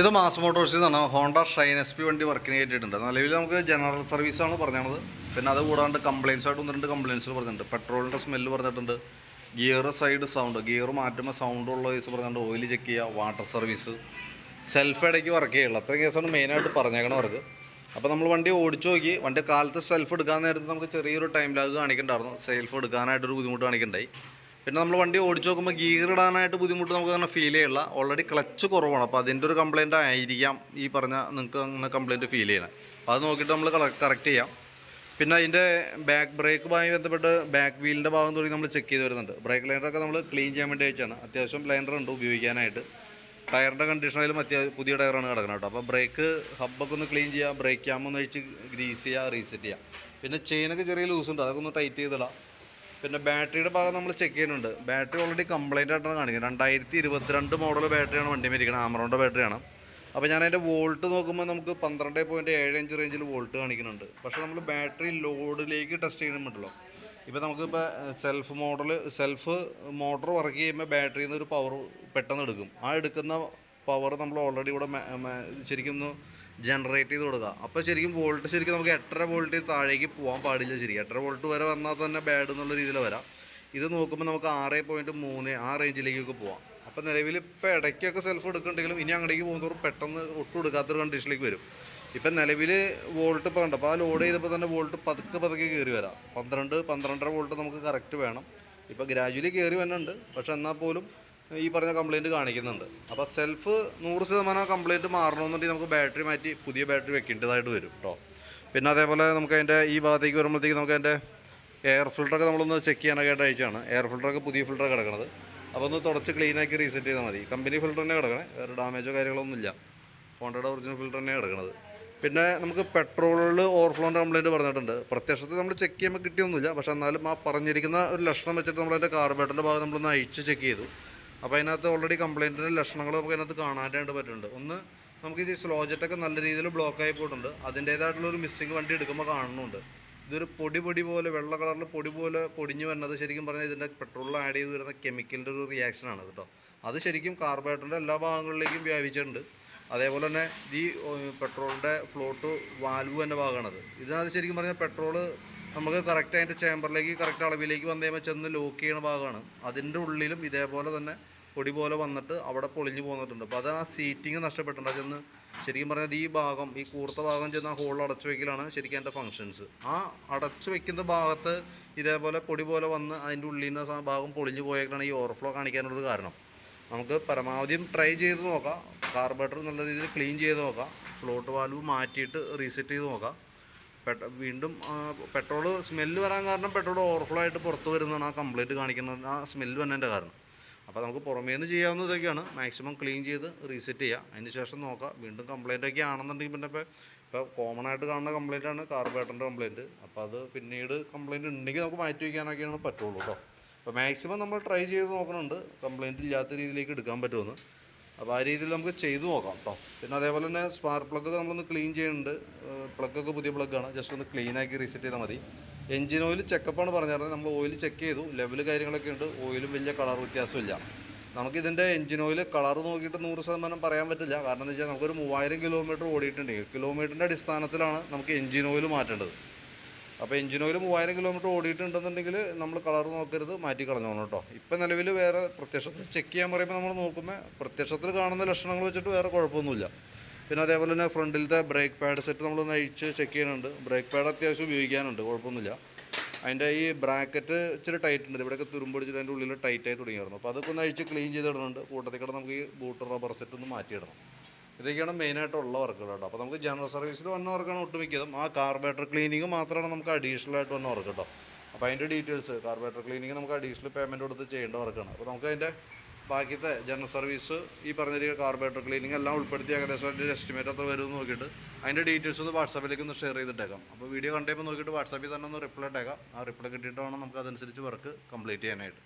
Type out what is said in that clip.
ഇത് മാസ് മോട്ടോഴ്സിൽ നിന്നാണ് Honda Shine S P വണ്ടി വർക്കിന് കയറ്റിയിട്ടുണ്ട് നിലവിൽ നമുക്ക് ജനറൽ സർവീസ് ആണ് പറഞ്ഞത്. പിന്നെ അത് കൂടാണ്ട് കംപ്ലയിൻസ് ആയിട്ട് ഒന്ന് രണ്ട് കംപ്ലയിൻസ് പറഞ്ഞിട്ടുണ്ട്. പെട്രോളിന്റെ സ്മെല്ല് പറഞ്ഞിട്ടുണ്ട്. ഗിയർ സൈഡ് സൗണ്ട് ഗിയർ മാറ്റുമ്പോൾ സൗണ്ട് ഉള്ള കേസ് പറഞ്ഞിട്ടുണ്ട്. ഓയിൽ ചെക്ക് ചെയ്യുക വാട്ടർ സർവീസ് സെൽഫ് ഇടയ്ക്ക് വർക്ക് ചെയ്യുള്ളൂ. അത്രയും കേസാണ് മെയിനായിട്ട് പറഞ്ഞേക്കണ വർക്ക് അപ്പോൾ നമ്മൾ വണ്ടി ഓടിച്ചു നോക്കി. വണ്ടി കാലത്ത് സെൽഫ് എടുക്കാൻ നേരത്ത് നമുക്ക് ചെറിയൊരു ടൈം ലാഗ് കാണിക്കണ്ടായിരുന്നു. സെൽഫ് എടുക്കാനായിട്ടൊരു ബുദ്ധിമുട്ട് കാണിക്കണ്ടായി. പിന്നെ നമ്മൾ വണ്ടി ഓടിച്ചു നോക്കുമ്പോൾ ഗിയർ ഇടാനായിട്ട് ബുദ്ധിമുട്ട് നമുക്ക് അങ്ങനെ ഫീൽ ചെയ്യില്ല ഓൾറെഡി ക്ലച്ച് കുറവാണ്. അപ്പോൾ അതിന്റെ ഒരു കംപ്ലയിന്റ് ആയിരിക്കാം ഈ പറഞ്ഞ നിങ്ങൾക്ക് അങ്ങനെ കംപ്ലയിന്റ് ഫീൽ ചെയ്യണം. അപ്പോൾ അത് നോക്കിയിട്ട് നമ്മൾ കറക്റ്റ് ചെയ്യാം. പിന്നെ അതിന്റെ ബാക്ക് ബ്രേക്കുമായി ബന്ധപ്പെട്ട് ബാക്ക് വീലിന്റെ ഭാഗം തുടങ്ങി നമ്മൾ ചെക്ക് ചെയ്ത് വരുന്നുണ്ട്. ബ്രേക്ക് ലൈനറൊക്കെ നമ്മൾ ക്ലീൻ ചെയ്യാൻ വേണ്ടി അയച്ചാണ് അത്യാവശ്യം ലൈനർ ഉണ്ട് ഉപയോഗിക്കാനായിട്ട്. ടയറിന്റെ കണ്ടീഷനായാലും അത്യാവശ്യം പുതിയ ടയറാണ് കിടക്കുന്നത് കേട്ടോ. അപ്പോൾ ബ്രേക്ക് ഹബ്ബൊക്കെ ഒന്ന് ക്ലീൻ ചെയ്യുക ബ്രേക്ക് ക്യാമൊന്ന് അഴിച്ച് ഗ്രീസ് ചെയ്യുക റീസെറ്റ് ചെയ്യുക പിന്നെ ചെയിനൊക്കെ ചെറിയ ലൂസ് ഉണ്ട്. അതൊക്കെ ഒന്ന് ടൈറ്റ് ചെയ്തിടാം. പിന്നെ ബാറ്ററിയുടെ ഭാഗം നമ്മൾ ചെക്ക് ചെയ്യുന്നുണ്ട്. ബാറ്ററി ഓൾറെഡി കംപ്ലൈന്റ് ആയിട്ടാണ് കാണിക്കുന്നത്. രണ്ടായിരത്തി ഇരുപത്തിരണ്ട് മോഡൽ ബാറ്ററിയാണ് വണ്ടി മേടിക്കുന്നത് ആമറോണ്ട ബാറ്ററിയാണ് അപ്പോൾ ഞാൻ അതിന്റെ വോൾട്ട് നോക്കുമ്പോൾ നമുക്ക് പന്ത്രണ്ട് പോയിന്റ് ഏഴ് അഞ്ച് റേഞ്ചിൽ വോൾട്ട് കാണിക്കുന്നുണ്ട്. പക്ഷേ നമ്മൾ ബാറ്ററി ലോഡിലേക്ക് ടെസ്റ്റ് ചെയ്യണമെന്നുണ്ടല്ലോ ഇപ്പോൾ നമുക്കിപ്പോൾ self model self motor work ചെയ്യുമ്പോൾ ബാറ്ററിയിൽ നിന്ന് ഒരു പവർ പെട്ടെന്ന് എടുക്കും. ആ എടുക്കുന്ന പവർ നമ്മൾ ഓൾറെഡി ഇവിടെ ശരിക്കും ജനറേറ്റ് ചെയ്ത് കൊടുക്കുക അപ്പോൾ ശരിക്കും വോൾട്ട് ശരിക്കും നമുക്ക് എട്ടര വോൾട്ടിൽ താഴേക്ക് പോകാൻ പാടില്ല ശരി എട്ടര വോൾട്ട് വരെ വന്നാൽ തന്നെ ബാഡ് എന്നുള്ള രീതിയിൽ വരാം. ഇത് നോക്കുമ്പോൾ നമുക്ക് ആറ് പോയിന്റ് മൂന്ന് ആ റേഞ്ചിലേക്കൊക്കെ പോവാം. അപ്പോൾ നിലവിൽ ഇപ്പോൾ ഇടയ്ക്കൊക്കെ സെൽഫ് എടുക്കുന്നുണ്ടെങ്കിലും ഇനി അങ്ങോട്ടേക്ക് പോകുന്നതോറും പെട്ടെന്ന് ഒട്ടും എടുക്കാത്തൊരു കണ്ടീഷനിലേക്ക് വരും. ഇപ്പം നിലവിൽ വോൾട്ട് ഇപ്പോൾ ഉണ്ട് അപ്പോൾ ആ ലോഡ് ചെയ്തപ്പോൾ തന്നെ വോൾട്ട് പതുക്കെ പതുക്കെ കയറി വരാം. പന്ത്രണ്ട് പന്ത്രണ്ടര വോൾട്ട് നമുക്ക് കറക്റ്റ് വേണം. ഇപ്പോൾ ഗ്രാജുവലി കയറി വരുന്നുണ്ട് പക്ഷെ എന്നാൽ പോലും ഈ പറഞ്ഞ കംപ്ലയിന്റ് കാണിക്കുന്നുണ്ട്. അപ്പോൾ സെൽഫ് നൂറ് ശതമാനം കംപ്ലയിന്റ് മാറണമെന്നുണ്ടെങ്കിൽ നമുക്ക് ബാറ്ററി മാറ്റി പുതിയ ബാറ്ററി വെക്കേണ്ടതായിട്ട് വരും കേട്ടോ പിന്നെ അതേപോലെ നമുക്ക് അതിന്റെ ഈ ഭാഗത്തേക്ക് വരുമ്പോഴത്തേക്ക് നമുക്ക് അതിന്റെ എയർ ഫിൽട്ടറൊക്കെ നമ്മളൊന്ന് ചെക്ക് ചെയ്യാനൊക്കെ അയച്ചാണ് എയർ ഫിൽട്ടറൊക്കെ പുതിയ ഫിൽറ്റർ കിടക്കുന്നത് അപ്പോൾ ഒന്ന് തുടച്ച് ക്ലീനാക്കി റീസെറ്റ് ചെയ്താൽ മതി. കമ്പനി ഫിൽട്ടർ തന്നെ കിടക്കണേ. വേറെ ഡാമേജോ കാര്യങ്ങളൊന്നും ഇല്ല. ഹോണ്ടയുടെ ഒറിജിനൽ ഫിൽട്ടർ തന്നെ കിടക്കുന്നത് പിന്നെ നമുക്ക് പെട്രോളിൽ ഓവർഫ്ലോന്റെ കംപ്ലയിന്റ് പറഞ്ഞിട്ടുണ്ട്. പ്രത്യക്ഷത്തിൽ നമ്മൾ ചെക്ക് ചെയ്യുമ്പോൾ കിട്ടിയൊന്നുമില്ല. പക്ഷേ എന്നാലും ആ പറഞ്ഞിരിക്കുന്ന ഒരു ലക്ഷണം വെച്ചിട്ട് നമ്മളതിന്റെ കാർബേറ്ററിന്റെ ഭാഗം നമ്മളൊന്ന് അഴിച്ച് ചെക്ക് ചെയ്തു. അപ്പോൾ അതിനകത്ത് ഓൾറെഡി കംപ്ലയിന്റിന്റെ ലക്ഷണങ്ങൾ നമുക്ക് അതിനകത്ത് കാണാനായിട്ട് പറ്റുന്നുണ്ട്. ഒന്ന് നമുക്ക് ഈ സ്ലോ ജെറ്റൊക്കെ നല്ല രീതിയിൽ ബ്ലോക്ക് ആയി പോയിട്ടുണ്ട്. അതിന്റേതായിട്ടുള്ള ഒരു മിസ്സിങ് വണ്ടി എടുക്കുമ്പോൾ കാണുന്നുണ്ട്. ഇതൊരു പൊടി പൊടി പോലെ വെള്ള കളറിൽ പൊടി പോലെ പൊടിഞ്ഞു വരുന്നത് ശരിക്കും പറഞ്ഞാൽ ഇതിന്റെ പെട്രോളിൽ ആഡ് ചെയ്ത് വരുന്ന കെമിക്കലിന്റെ ഒരു റിയാക്ഷനാണ് കേട്ടോ. അത് ശരിക്കും കാർബോഹൈഡ്രേറ്റിന്റെ എല്ലാ ഭാഗങ്ങളിലേക്കും വ്യാപിച്ചിട്ടുണ്ട്. അതേപോലെ തന്നെ ഈ പെട്രോളിന്റെ ഫ്ലോട്ട് വാൽവ് തന്നെ ഭാഗമാണത് ഇതിനകത്ത് ശരിക്കും പറഞ്ഞാൽ പെട്രോൾ നമുക്ക് കറക്റ്റ് അതിന്റെ ചേമ്പറിലേക്ക് കറക്റ്റ് അളവിലേക്ക് വന്നു കഴിയുമ്പോൾ ചെന്ന് ലോക്ക് ചെയ്യുന്ന ഭാഗമാണ്. അതിന്റെ ഉള്ളിലും ഇതേപോലെ തന്നെ പൊടി പോലെ വന്നിട്ട് അവിടെ പൊളിഞ്ഞു പോന്നിട്ടുണ്ട്. അപ്പോൾ അതാണ് ആ സീറ്റിങ് നഷ്ടപ്പെട്ടിട്ടുണ്ട്. ചെന്ന് ശരിക്കും പറഞ്ഞാൽ ഈ ഭാഗം ഈ കൂർത്ത ഭാഗം ചെന്ന് ആ ഹോളിൽ അടച്ചു വയ്ക്കലാണ് ശരിക്കും അതിന്റെ ഫങ്ഷൻസ് ആ അടച്ചു വയ്ക്കുന്ന ഭാഗത്ത് ഇതേപോലെ പൊടി പോലെ വന്ന് അതിന്റെ ഉള്ളിൽ നിന്ന് ഭാഗം പൊളിഞ്ഞു പോയേക്കാണ് ഈ ഓവർഫ്ലോ കാണിക്കാനുള്ളത് കാരണം. നമുക്ക് പരമാവധി ട്രൈ ചെയ്ത് നോക്കാം. കാർബറേറ്റർ നല്ല രീതിയിൽ ക്ലീൻ ചെയ്ത് നോക്കാം. ഫ്ലോട്ട് വാൽവ് മാറ്റിയിട്ട് റീസെറ്റ് ചെയ്ത് നോക്കാം. വീണ്ടും പെട്രോൾ സ്മെല്ല് വരാൻ കാരണം പെട്രോൾ ഓവർഫ്ലോ ആയിട്ട് പുറത്ത് വരുന്നതാണ് ആ കംപ്ലൈന്റ് കാണിക്കുന്നത്. ആ സ്മെല്ല് വന്നതിന്റെ കാരണം. അപ്പോൾ നമുക്ക് പുറമേ നിന്ന് ചെയ്യാവുന്ന ഇതൊക്കെയാണ്. മാക്സിമം ക്ലീൻ ചെയ്ത് റീസെറ്റ് ചെയ്യുക അതിന് ശേഷം നോക്കാം. വീണ്ടും കംപ്ലൈന്റ് ഒക്കെ ആണെന്നുണ്ടെങ്കിൽ പിന്നെ ഇപ്പോൾ ഇപ്പോൾ കോമൺ ആയിട്ട് കാണുന്ന കംപ്ലൈന്റ് ആണ് കാർബേറ്ററിന്റെ കംപ്ലൈന്റ് അപ്പോൾ അത് പിന്നീട് കംപ്ലൈന്റ് ഉണ്ടെങ്കിൽ നമുക്ക് മാറ്റി വയ്ക്കാനൊക്കെയാണ് പറ്റുള്ളൂ കേട്ടോ അപ്പോൾ മാക്സിമം നമ്മൾ ട്രൈ ചെയ്ത് നോക്കുന്നുണ്ട് കംപ്ലൈന്റ് ഇല്ലാത്ത രീതിയിലേക്ക് എടുക്കാൻ പറ്റുമെന്ന്. അപ്പോൾ ആ രീതിയിൽ നമുക്ക് ചെയ്തു നോക്കാം കേട്ടോ പിന്നെ അതേപോലെ തന്നെ സ്പാർക്ക് പ്ലഗൊക്കെ നമ്മളൊന്ന് ക്ലീൻ ചെയ്യുന്നുണ്ട്. പ്ലഗൊക്കെ പുതിയ പ്ലഗാണ് ജസ്റ്റ് ഒന്ന് ക്ലീൻ ആക്കി റീസെറ്റ് ചെയ്താൽ മതി. എഞ്ചിൻ ഓയിൽ ചെക്കപ്പാണ് പറഞ്ഞിരുന്നത് നമ്മൾ ഓയിൽ ചെക്ക് ചെയ്തു. ലെവൽ കാര്യങ്ങളൊക്കെ ഉണ്ട്. ഓയിലും വലിയ കളർ വ്യത്യാസമില്ല നമുക്കിതിന്റെ എഞ്ചിൻ ഓയിൽ കളർ നോക്കിയിട്ട് നൂറ് ശതമാനം പറയാൻ പറ്റില്ല. കാരണം എന്താ വെച്ചാൽ നമുക്കൊരു മൂവായിരം കിലോമീറ്റർ ഓടിയിട്ടുണ്ടെങ്കിൽ കിലോമീറ്ററിന്റെ അടിസ്ഥാനത്തിലാണ് നമുക്ക് എഞ്ചിൻ ഓയിൽ മാറ്റേണ്ടത്. അപ്പോൾ എഞ്ചിൻ ഓയിൽ മൂവായിരം കിലോമീറ്റർ ഓടിയിട്ടുണ്ടെന്നുണ്ടെങ്കിൽ നമ്മൾ കളർ നോക്കരുത് മാറ്റി കളഞ്ഞോണം കേട്ടോ ഇപ്പം നിലവിൽ വേറെ പ്രത്യക്ഷത്തിൽ ചെക്ക് ചെയ്യാൻ പറയുമ്പോൾ നമ്മൾ നോക്കുമ്പോൾ പ്രത്യക്ഷത്തിൽ കാണുന്ന ലക്ഷണങ്ങൾ വെച്ചിട്ട് വേറെ കുഴപ്പമൊന്നുമില്ല. പിന്നെ അതേപോലെ തന്നെ ഫ്രണ്ടിലത്തെ ബ്രേക്ക് പാഡ് സെറ്റ് നമ്മളൊന്ന് അഴിച്ച് ചെക്ക് ചെയ്യുന്നുണ്ട്. ബ്രേക്ക് പാഡ് അത്യാവശ്യം ഉപയോഗിക്കാനുണ്ട് കുഴപ്പമൊന്നുമില്ല. അതിന്റെ ഈ ബ്രാക്കറ്റ് ഇച്ചിരി ടൈറ്റ് ഉണ്ട്. ഇവിടെയൊക്കെ തുരുമ്പടിച്ചിട്ട് അതിന്റെ ഉള്ളിൽ ടൈറ്റായി തുടങ്ങിയായിരുന്നു. അപ്പോൾ അതൊക്കെ ഒന്ന് അഴിച്ച് ക്ലീൻ ചെയ്തിടുന്നുണ്ട് കൂട്ടത്തിൽ കൂടെ നമുക്ക് ഈ ബൂട്ട് റബ്ബർ സെറ്റ് ഒന്ന് മാറ്റിയിടണം. ഇതൊക്കെയാണ് മെയിനായിട്ടുള്ള വർക്കുകൾ കേട്ടോ. അപ്പോൾ നമുക്ക് ജനറൽ സർവീസിൽ വന്ന വർക്കാണ് ഒട്ടുമിക്കതും. ആ കാർബേറ്റർ ക്ലീനിങ് മാത്രമാണ് നമുക്ക് അഡീഷണൽ ആയിട്ട് വന്ന വർക്ക് കേട്ടോ. അപ്പോൾ അതിന്റെ ഡീറ്റെയിൽസ് കാർബേറ്റർ ക്ലീനിങ് നമുക്ക് അഡീഷണൽ പേയ്മെന്റ് കൊടുത്ത് ചെയ്യേണ്ട വർക്കാണ് അപ്പോൾ നമുക്ക് അതിന്റെ ബാക്കിയത്തെ ജനറൽ സർവീസ് ഈ പറഞ്ഞ കാർബേറ്റർ ക്ലീനിങ് എല്ലാം ഉൾപ്പെടുത്തി ഏകദേശം അതിന്റെ എസ്റ്റിമേറ്റ് എത്ര വരുമെന്ന് നോക്കിയിട്ട് അതിന്റെ ഡീറ്റെയിൽസ് ഒന്ന് വാട്സാപ്പിലേക്ക് ഒന്ന് ഷെയർ ചെയ്തിട്ടേക്കാം. അപ്പോൾ വീഡിയോ കണ്ടപ്പോൾ നോക്കിയിട്ട് വാട്സാപ്പിൽ തന്നെ ഒന്ന് റിപ്ലൈ ഇട്ടേക്കാം. ആ റിപ്ലൈ കിട്ടിയിട്ട് വേണം നമുക്ക് അതനുസരിച്ച് വർക്ക് കംപ്ലീറ്റ് ചെയ്യാനായിട്ട്.